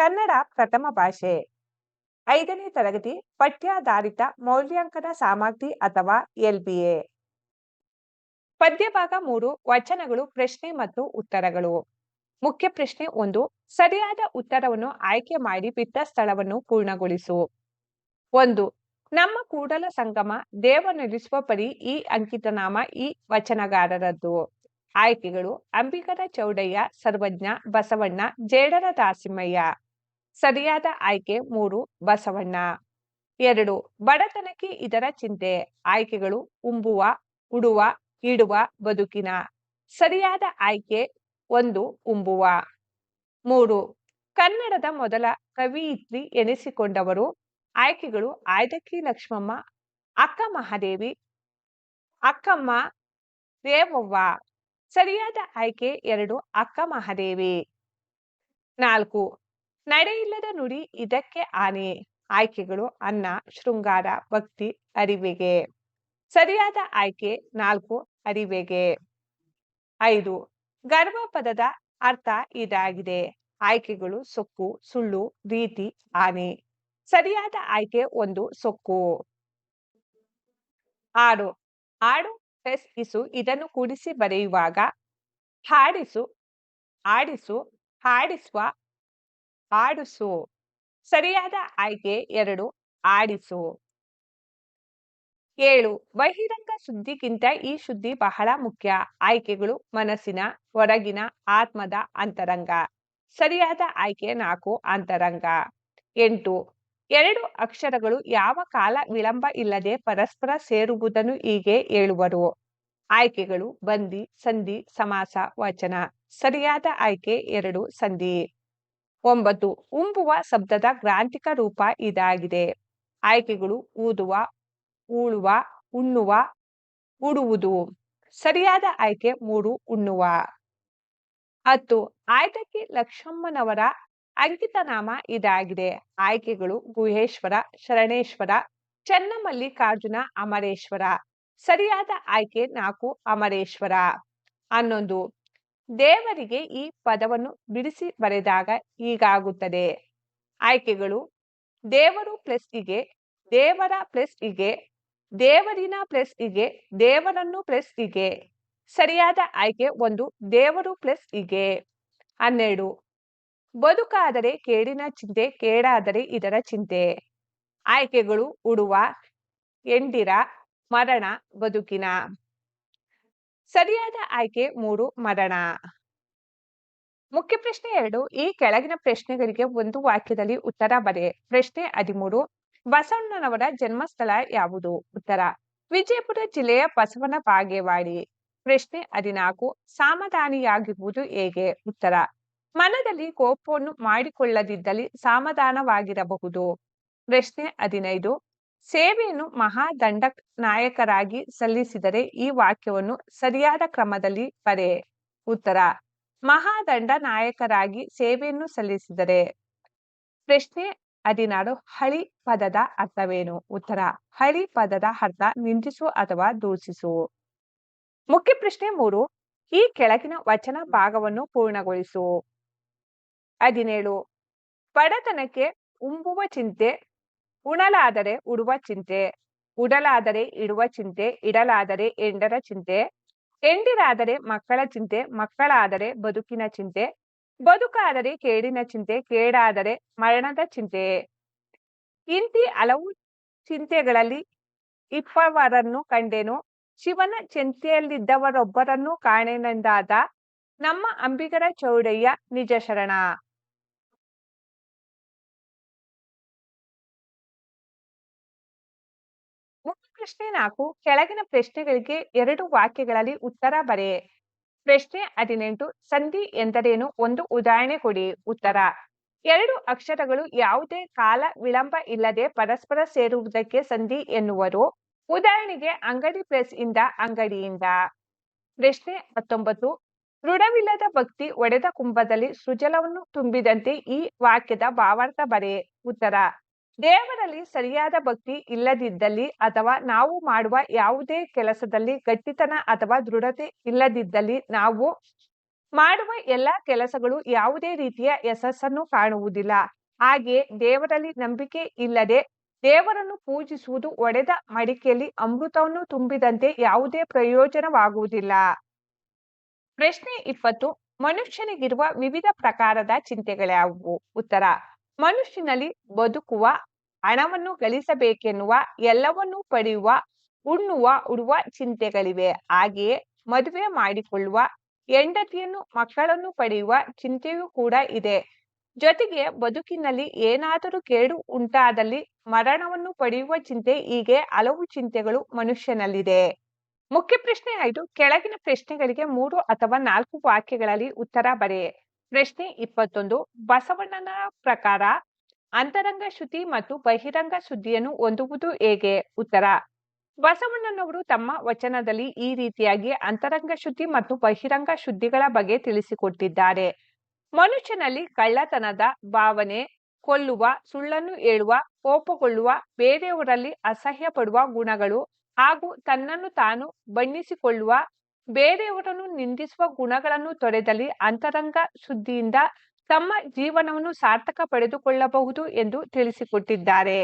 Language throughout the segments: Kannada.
ಕನ್ನಡ ಪ್ರಥಮ ಭಾಷೆ. ಐದನೇ ತರಗತಿ, ಪಠ್ಯಾಧಾರಿತ ಮೌಲ್ಯಾಂಕನ ಸಾಮಗ್ರಿ ಅಥವಾ ಎಲ್ಬಿಎ ಪದ್ಯಭಾಗ ಮೂರು, ವಚನಗಳು, ಪ್ರಶ್ನೆ ಮತ್ತು ಉತ್ತರಗಳು. ಮುಖ್ಯ ಪ್ರಶ್ನೆ ಒಂದು, ಸರಿಯಾದ ಉತ್ತರವನ್ನು ಆಯ್ಕೆ ಮಾಡಿ ಬಿಟ್ಟ ಸ್ಥಳವನ್ನು ಪೂರ್ಣಗೊಳಿಸು. ಒಂದು, ನಮ್ಮ ಕೂಡಲ ಸಂಗಮ ದೇವ ನೆಲೆಸುವ ಪರಿ ಈ ಅಂಕಿತನಾಮ ಈ ವಚನಗಾರರದ್ದು. ಆಯ್ಕೆಗಳು ಅಂಬಿಕರ ಚೌಡಯ್ಯ, ಸರ್ವಜ್ಞ, ಬಸವಣ್ಣ, ಜೇಡರ ದಾಸಿಮಯ್ಯ. ಸರಿಯಾದ ಆಯ್ಕೆ ಮೂರು ಬಸವಣ್ಣ. ಎರಡು, ಬಡತನಕ್ಕೆ ಇದರ ಚಿಂತೆ. ಆಯ್ಕೆಗಳು ಉಂಬುವ, ಉಡುವ, ಇಡುವ ಬದುಕಿನ. ಸರಿಯಾದ ಆಯ್ಕೆ ಒಂದು ಉಂಬುವ. ಮೂರು, ಕನ್ನಡದ ಮೊದಲ ಕವಿಯಿತ್ರಿ ಎನಿಸಿಕೊಂಡವರು. ಆಯ್ಕೆಗಳು ಆಯ್ದಕ್ಕಿ ಲಕ್ಷ್ಮಮ್ಮ, ಅಕ್ಕ ಮಹಾದೇವಿ, ಅಕ್ಕಮ್ಮ ರೇವವ್ವ. ಸರಿಯಾದ ಆಯ್ಕೆ ಎರಡು ಅಕ್ಕ ಮಹಾದೇವಿ. ನಾಲ್ಕು ನಡೆಯಿಲ್ಲದ ನುಡಿ ಇದಕ್ಕೆ ಆನೆ, ಆಯ್ಕೆಗಳು, ಅನ್ನ, ಶೃಂಗಾರ, ಭಕ್ತಿ, ಅರಿವೆಗೆ. ಸರಿಯಾದ ಆಯ್ಕೆ, ನಾಲ್ಕು, ಅರಿವೆಗೆ. ಐದು ಗರ್ವ ಪದದ ಅರ್ಥ ಇದಾಗಿದೆ. ಆಯ್ಕೆಗಳು ಸೊಕ್ಕು, ಸುಳ್ಳು, ರೀತಿ, ಆನೆ. ಸರಿಯಾದ ಆಯ್ಕೆ ಒಂದು ಸೊಕ್ಕು. ಆಡು ಆಡು ಪ್ಲಸ್ ಇಸು ಇದನ್ನು ಕೂಡಿಸಿ ಬರೆಯುವಾಗ ಹಾಡಿಸು ಆಡಿಸು ಹಾಡಿಸುವ ಆಡಿಸು. ಸರಿಯಾದ ಆಯ್ಕೆ ಎರಡು, ಆಡಿಸು. ಏಳು, ಬಹಿರಂಗ ಸುದ್ದಿಗಿಂತ ಈ ಸುದ್ದಿ ಬಹಳ ಮುಖ್ಯ. ಆಯ್ಕೆಗಳು ಮನಸ್ಸಿನ, ಹೊರಗಿನ, ಆತ್ಮದ ಅಂತರಂಗ. ಸರಿಯಾದ ಆಯ್ಕೆ ನಾಲ್ಕು, ಅಂತರಂಗ. ಎಂಟು, ಎರಡು ಅಕ್ಷರಗಳು ಯಾವ ಕಾಲ ವಿಳಂಬ ಇಲ್ಲದೆ ಪರಸ್ಪರ ಸೇರುವುದನ್ನು ಹೀಗೆ ಹೇಳುವರು. ಆಯ್ಕೆಗಳು ಬಂದಿ ಸಂಧಿ, ಸಮಾಸ, ವಚನ. ಸರಿಯಾದ ಆಯ್ಕೆ ಎರಡು, ಸಂಧಿ. ಒಂಬತ್ತು. ಉಂಬುವ ಶಬ್ದದ ಗ್ರಾಂಥಿಕ ರೂಪ ಇದಾಗಿದೆ. ಆಯ್ಕೆಗಳು ಊದುವ, ಉಳುವ, ಉಣ್ಣುವ, ಉಡುವುದು. ಸರಿಯಾದ ಆಯ್ಕೆ ಮೂರು, ಉಣ್ಣುವ. ಹತ್ತು. ಆಯ್ತಕ್ಕಿ ಲಕ್ಷ್ಮಮ್ಮನವರ ಅಂಕಿತನಾಮ ಇದಾಗಿದೆ. ಆಯ್ಕೆಗಳು ಗುಹೇಶ್ವರ, ಶರಣೇಶ್ವರ, ಚನ್ನಮಲ್ಲಿಕಾರ್ಜುನ, ಅಮರೇಶ್ವರ. ಸರಿಯಾದ ಆಯ್ಕೆ ನಾಲ್ಕು, ಅಮರೇಶ್ವರ. ಹನ್ನೊಂದು. ದೇವರಿಗೆ ಈ ಪದವನ್ನು ಬಿಡಿಸಿ ಬರೆದಾಗ ಹೀಗಾಗುತ್ತದೆ. ಆಯ್ಕೆಗಳು. ದೇವರು ಪ್ಲಸ್ ಇಗೆ ದೇವರ ಪ್ಲಸ್ ಇಗೆ ದೇವರಿನ ಪ್ಲಸ್ ಇಗೆ ದೇವರನ್ನು ಪ್ಲಸ್ ಇಗೆ ಸರಿಯಾದ ಆಯ್ಕೆ ಒಂದು, ದೇವರು ಪ್ಲಸ್ ಇಗೆ ಹನ್ನೆರಡು. ಬದುಕಾದರೆ ಕೇಡಿನ ಚಿಂತೆ, ಕೇಡಾದರೆ ಇದರ ಚಿಂತೆ. ಆಯ್ಕೆಗಳು. ಉಡುವ, ಎಂಡಿರ, ಮರಣ, ಬದುಕಿನ. ಸರಿಯಾದ ಆಯ್ಕೆ ಮೂರು ಮರಣ. ಮುಖ್ಯ ಪ್ರಶ್ನೆ ಎರಡು, ಈ ಕೆಳಗಿನ ಪ್ರಶ್ನೆಗಳಿಗೆ ಒಂದು ವಾಕ್ಯದಲ್ಲಿ ಉತ್ತರ ಬರೆ ಪ್ರಶ್ನೆ ಹದಿಮೂರು, ಬಸವಣ್ಣನವರ ಜನ್ಮಸ್ಥಳ ಯಾವುದು? ಉತ್ತರ, ವಿಜಯಪುರ ಜಿಲ್ಲೆಯ ಬಸವನ ಬಾಗೇವಾಡಿ ಪ್ರಶ್ನೆ ಹದಿನಾಲ್ಕು, ಸಾಮಧಾನಿಯಾಗಿರುವುದು ಹೇಗೆ? ಉತ್ತರ, ಮನದಲ್ಲಿ ಕೋಪವನ್ನು ಮಾಡಿಕೊಳ್ಳದಿದ್ದಲ್ಲಿ ಸಾಮಧಾನವಾಗಿರಬಹುದು. ಪ್ರಶ್ನೆ ಹದಿನೈದು ಸೇವೆಯನ್ನು ಮಹಾದಂಡ ನಾಯಕರಾಗಿ ಸಲ್ಲಿಸಿದರೆ ಈ ವಾಕ್ಯವನ್ನು ಸರಿಯಾದ ಕ್ರಮದಲ್ಲಿ ಬರೆ ಉತ್ತರ ಮಹಾದಂಡ ನಾಯಕರಾಗಿ ಸೇವೆಯನ್ನು ಸಲ್ಲಿಸಿದರೆ. ಪ್ರಶ್ನೆ ಹದಿನಾರು, ಹಳಿ ಪದದ ಅರ್ಥವೇನು? ಉತ್ತರ, ಹಳಿ ಪದದ ಅರ್ಥ ನಿಂದಿಸು ಅಥವಾ ದೂಷಿಸು. ಮುಖ್ಯ ಪ್ರಶ್ನೆ ಮೂರು, ಈ ಕೆಳಗಿನ ವಚನ ಭಾಗವನ್ನು ಪೂರ್ಣಗೊಳಿಸು. ಹದಿನೇಳು, ಬಡತನಕ್ಕೆ ಉಂಬುವ ಚಿಂತೆ ಉಣಲಾದರೆ ಉಡುವ ಚಿಂತೆ, ಉಡಲಾದರೆ ಇಡುವ ಚಿಂತೆ, ಇಡಲಾದರೆ ಎಂಡರ ಚಿಂತೆ, ಎಂಡಿರಾದರೆ ಮಕ್ಕಳ ಚಿಂತೆ, ಮಕ್ಕಳಾದರೆ ಬದುಕಿನ ಚಿಂತೆ, ಬದುಕಾದರೆ ಕೇಡಿನ ಚಿಂತೆ, ಕೇಡಾದರೆ ಮರಣದ ಚಿಂತೆ. ಇಂತಿ ಹಲವು ಚಿಂತೆಗಳಲ್ಲಿ ಇಪ್ಪವರನ್ನು ಕಂಡೆನು. ಶಿವನ ಚಿಂತೆಯಲ್ಲಿದ್ದವರೊಬ್ಬರನ್ನು ಕಾಣೆನೆಂದಾದ ನಮ್ಮ ಅಂಬಿಗರ ಚೌಡಯ್ಯ ನಿಜ ಶರಣ ಪ್ರಶ್ನೆ ನಾಲ್ಕು, ಕೆಳಗಿನ ಪ್ರಶ್ನೆಗಳಿಗೆ ಎರಡು ವಾಕ್ಯಗಳಲ್ಲಿ ಉತ್ತರ ಬರೆ. ಪ್ರಶ್ನೆ ಹದಿನೆಂಟು, ಸಂಧಿ ಎಂದರೇನು? ಒಂದು ಉದಾಹರಣೆ ಕೊಡಿ. ಉತ್ತರ. ಎರಡು ಅಕ್ಷರಗಳು ಯಾವುದೇ ಕಾಲ ವಿಳಂಬ ಇಲ್ಲದೆ ಪರಸ್ಪರ ಸೇರುವುದಕ್ಕೆ ಸಂಧಿ ಎನ್ನುವರು. ಉದಾಹರಣೆಗೆ ಅಂಗಡಿ ಪ್ರೆಸ್ ಇಂದ ಅಂಗಡಿಯಿಂದ. ಪ್ರಶ್ನೆ ಹತ್ತೊಂಬತ್ತು, ದೃಢವಿಲ್ಲದ ಭಕ್ತಿ ಒಡೆದ ಕುಂಭದಲ್ಲಿ ಸೃಜಲವನ್ನು ತುಂಬಿದಂತೆ ಈ ವಾಕ್ಯದ ಭಾವಾರ್ಥ ಬರೆ. ಉತ್ತರ. ದೇವರಲ್ಲಿ ಸರಿಯಾದ ಭಕ್ತಿ ಇಲ್ಲದಿದ್ದಲ್ಲಿ ಅಥವಾ ನಾವು ಮಾಡುವ ಯಾವುದೇ ಕೆಲಸದಲ್ಲಿ ಗಟ್ಟಿತನ ಅಥವಾ ದೃಢತೆ ಇಲ್ಲದಿದ್ದಲ್ಲಿ ನಾವು ಮಾಡುವ ಎಲ್ಲಾ ಕೆಲಸಗಳು ಯಾವುದೇ ರೀತಿಯ ಯಶಸ್ಸನ್ನು ಕಾಣುವುದಿಲ್ಲ. ಹಾಗೆ ದೇವರಲ್ಲಿ ನಂಬಿಕೆ ಇಲ್ಲದೆ ದೇವರನ್ನು ಪೂಜಿಸುವುದು ಒಡೆದ ಮಡಿಕೆಯಲ್ಲಿ ಅಮೃತವನ್ನು ತುಂಬಿದಂತೆ ಯಾವುದೇ ಪ್ರಯೋಜನವಾಗುವುದಿಲ್ಲ. ಪ್ರಶ್ನೆ ಇಪ್ಪತ್ತು, ಮನುಷ್ಯನಿಗಿರುವ ವಿವಿಧ ಪ್ರಕಾರದ ಚಿಂತೆಗಳ್ಯಾವುವು ಉತ್ತರ, ಮನುಷ್ಯನಲ್ಲಿ ಬದುಕುವ ಹಣವನ್ನು ಗಳಿಸಬೇಕೆನ್ನುವ, ಎಲ್ಲವನ್ನೂ ಪಡೆಯುವ, ಉಣ್ಣುವ, ಉಡುವ ಚಿಂತೆಗಳಿವೆ. ಹಾಗೆಯೇ ಮದುವೆ ಮಾಡಿಕೊಳ್ಳುವ, ಹೆಂಡತಿಯನ್ನು, ಮಕ್ಕಳನ್ನು ಪಡೆಯುವ ಚಿಂತೆಯೂ ಕೂಡ ಇದೆ. ಜೊತೆಗೆ ಬದುಕಿನಲ್ಲಿ ಏನಾದರೂ ಕೇಡು ಉಂಟಾದಲ್ಲಿ ಮರಣವನ್ನು ಪಡೆಯುವ ಚಿಂತೆ ಹೀಗೆ ಹಲವು ಚಿಂತೆಗಳು ಮನುಷ್ಯನಲ್ಲಿದೆ. ಮುಖ್ಯ ಪ್ರಶ್ನೆ ಐದು, ಕೆಳಗಿನ ಪ್ರಶ್ನೆಗಳಿಗೆ ಮೂರು ಅಥವಾ ನಾಲ್ಕು ವಾಕ್ಯಗಳಲ್ಲಿ ಉತ್ತರ ಬರೆ ಪ್ರಶ್ನೆ ಇಪ್ಪತ್ತೊಂದು, ಬಸವಣ್ಣನ ಪ್ರಕಾರ ಅಂತರಂಗ ಶುದ್ಧಿ ಮತ್ತು ಬಹಿರಂಗ ಶುದ್ಧಿಯನ್ನು ಹೊಂದುವುದು ಹೇಗೆ? ಉತ್ತರ. ಬಸವಣ್ಣನವರು ತಮ್ಮ ವಚನದಲ್ಲಿ ಈ ರೀತಿಯಾಗಿ ಅಂತರಂಗ ಶುದ್ಧಿ ಮತ್ತು ಬಹಿರಂಗ ಶುದ್ಧಿಗಳ ಬಗ್ಗೆ ತಿಳಿಸಿಕೊಟ್ಟಿದ್ದಾರೆ. ಮನುಷ್ಯನಲ್ಲಿ ಕಳ್ಳತನದ ಭಾವನೆ, ಕೊಲ್ಲುವ, ಸುಳ್ಳನ್ನು ಹೇಳುವ, ಕೋಪಗೊಳ್ಳುವ, ಬೇರೆಯವರಲ್ಲಿ ಅಸಹ್ಯ ಪಡುವ ಗುಣಗಳು ಹಾಗೂ ತನ್ನನ್ನು ತಾನು ಬಣ್ಣಿಸಿಕೊಳ್ಳುವ, ಬೇರೆಯವರನ್ನು ನಿಂದಿಸುವ ಗುಣಗಳನ್ನು ತೊರೆದಲ್ಲಿ ಅಂತರಂಗ ಶುದ್ಧಿಯಿಂದ ತಮ್ಮ ಜೀವನವನ್ನು ಸಾರ್ಥಕ ಪಡೆದುಕೊಳ್ಳಬಹುದು ಎಂದು ತಿಳಿಸಿಕೊಟ್ಟಿದ್ದಾರೆ.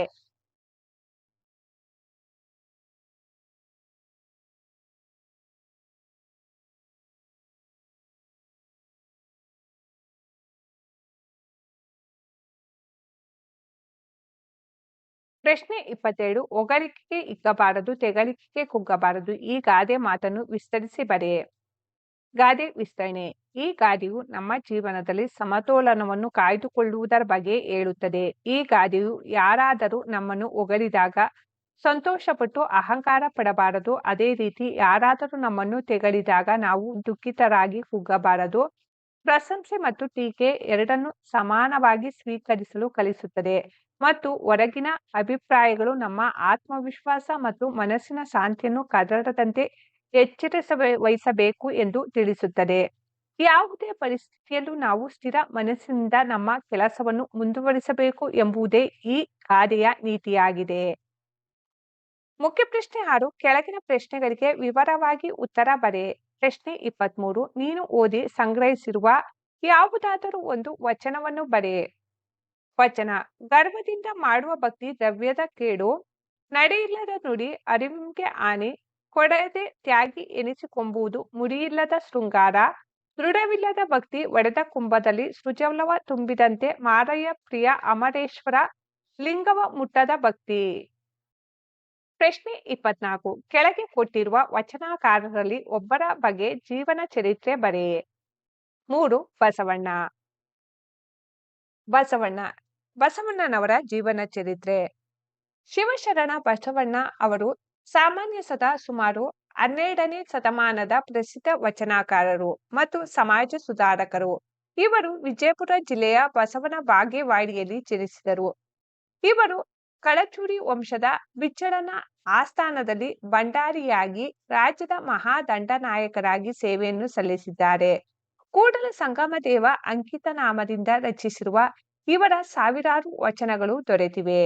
ಪ್ರಶ್ನೆ ಇಪ್ಪತ್ತೆರಡು, ಒಗರಿಕೆಗೆ ಇಕ್ಕಬಾರದು ತೆಗಲಿಕೆಗೆ ಕುಗ್ಗಬಾರದು, ಈ ಗಾದೆ ಮಾತನ್ನು ವಿಸ್ತರಿಸಿ ಬರೆಯೇ ಗಾದೆ ವಿಸ್ತರಣೆ. ಈ ಗಾದೆಯು ನಮ್ಮ ಜೀವನದಲ್ಲಿ ಸಮತೋಲನವನ್ನು ಕಾಯ್ದುಕೊಳ್ಳುವುದರ ಬಗ್ಗೆ ಹೇಳುತ್ತದೆ. ಈ ಗಾದೆಯು ಯಾರಾದರೂ ನಮ್ಮನ್ನು ಹೊಗಳಿದಾಗ ಸಂತೋಷಪಟ್ಟು ಅಹಂಕಾರ ಪಡಬಾರದು. ಅದೇ ರೀತಿ ಯಾರಾದರೂ ನಮ್ಮನ್ನು ತೆಗಳಿದಾಗ ನಾವು ದುಃಖಿತರಾಗಿ ಕುಗ್ಗಬಾರದು ಪ್ರಶಂಸೆ ಮತ್ತು ಟೀಕೆ ಎರಡನ್ನು ಸಮಾನವಾಗಿ ಸ್ವೀಕರಿಸಲು ಕಲಿಸುತ್ತದೆ. ಮತ್ತು ಹೊರಗಿನ ಅಭಿಪ್ರಾಯಗಳು ನಮ್ಮ ಆತ್ಮವಿಶ್ವಾಸ ಮತ್ತು ಮನಸ್ಸಿನ ಶಾಂತಿಯನ್ನು ಕದಡದಂತೆ ಎಚ್ಚರಿಸ ವಹಿಸಬೇಕು ಎಂದು ತಿಳಿಸುತ್ತದೆ. ಯಾವುದೇ ಪರಿಸ್ಥಿತಿಯಲ್ಲೂ ನಾವು ಸ್ಥಿರ ಮನಸ್ಸಿನಿಂದ ನಮ್ಮ ಕೆಲಸವನ್ನು ಮುಂದುವರಿಸಬೇಕು ಎಂಬುದೇ ಈ ಕಾರ್ಯ ನೀತಿಯಾಗಿದೆ. ಮುಖ್ಯ ಪ್ರಶ್ನೆ ಆರು, ಕೆಳಗಿನ ಪ್ರಶ್ನೆಗಳಿಗೆ ವಿವರವಾಗಿ ಉತ್ತರ ಬರೆ. ಪ್ರಶ್ನೆ ಇಪ್ಪತ್ಮೂರು, ನೀನು ಓದಿ ಸಂಗ್ರಹಿಸಿರುವ ಯಾವುದಾದರೂ ಒಂದು ವಚನವನ್ನು ಬರೆ. ವಚನ, ಗರ್ವದಿಂದ ಮಾಡುವ ಭಕ್ತಿ ದ್ರವ್ಯದ ಕೇಡು, ನಡೆಯಿಲ್ಲದ ನುಡಿ, ಅರಿವಿಗೆ ಹಾನಿ ಕೊಡದೆ ತ್ಯಾಗಿ ಎನಿಸಿಕೊಂಬುವುದು ಮುಡಿಯಿಲ್ಲದ ಶೃಂಗಾರ, ದೃಢವಿಲ್ಲದ ಭಕ್ತಿ ಒಡೆದ ಕುಂಭದಲ್ಲಿ ಸೃಜಲವ ತುಂಬಿದಂತೆ ಮಾರಯ್ಯ ಪ್ರಿಯ ಅಮರೇಶ್ವರ ಲಿಂಗವ ಮುಟ್ಟದ ಭಕ್ತಿ. ಪ್ರಶ್ನೆ ಇಪ್ಪತ್ನಾಲ್ಕು. ಕೆಳಗೆ ಕೊಟ್ಟಿರುವ ವಚನಕಾರರಲ್ಲಿ ಒಬ್ಬರ ಬಗ್ಗೆ ಜೀವನ ಚರಿತ್ರೆ ಬರೆಯೇ ಮೂರು, ಬಸವಣ್ಣ. ಬಸವಣ್ಣ. ಬಸವಣ್ಣನವರ ಜೀವನ ಚರಿತ್ರೆ. ಶಿವಶರಣ ಬಸವಣ್ಣ ಅವರು ಸಾಮಾನ್ಯ ಸದಾ ಸುಮಾರು ಹನ್ನೆರಡನೇ ಶತಮಾನದ ಪ್ರಸಿದ್ಧ ವಚನಕಾರರು ಮತ್ತು ಸಮಾಜ ಸುಧಾರಕರು. ಇವರು ವಿಜಯಪುರ ಜಿಲ್ಲೆಯ ಬಸವನ ಬಾಗೇವಾಡಿಯಲ್ಲಿ ಜನಿಸಿದರು. ಇವರು ಕಳಚೂರಿ ವಂಶದ ಬಿಚ್ಚಳನ ಆಸ್ಥಾನದಲ್ಲಿ ಭಂಡಾರಿಯಾಗಿ ರಾಜ್ಯದ ಮಹಾದಂಡನಾಯಕರಾಗಿ ಸೇವೆಯನ್ನು ಸಲ್ಲಿಸಿದ್ದಾರೆ. ಕೂಡಲ ಸಂಗಮದೇವ ಅಂಕಿತ ನಾಮದಿಂದ ರಚಿಸಿರುವ ಇವರ ಸಾವಿರಾರು ವಚನಗಳು ದೊರೆತಿವೆ.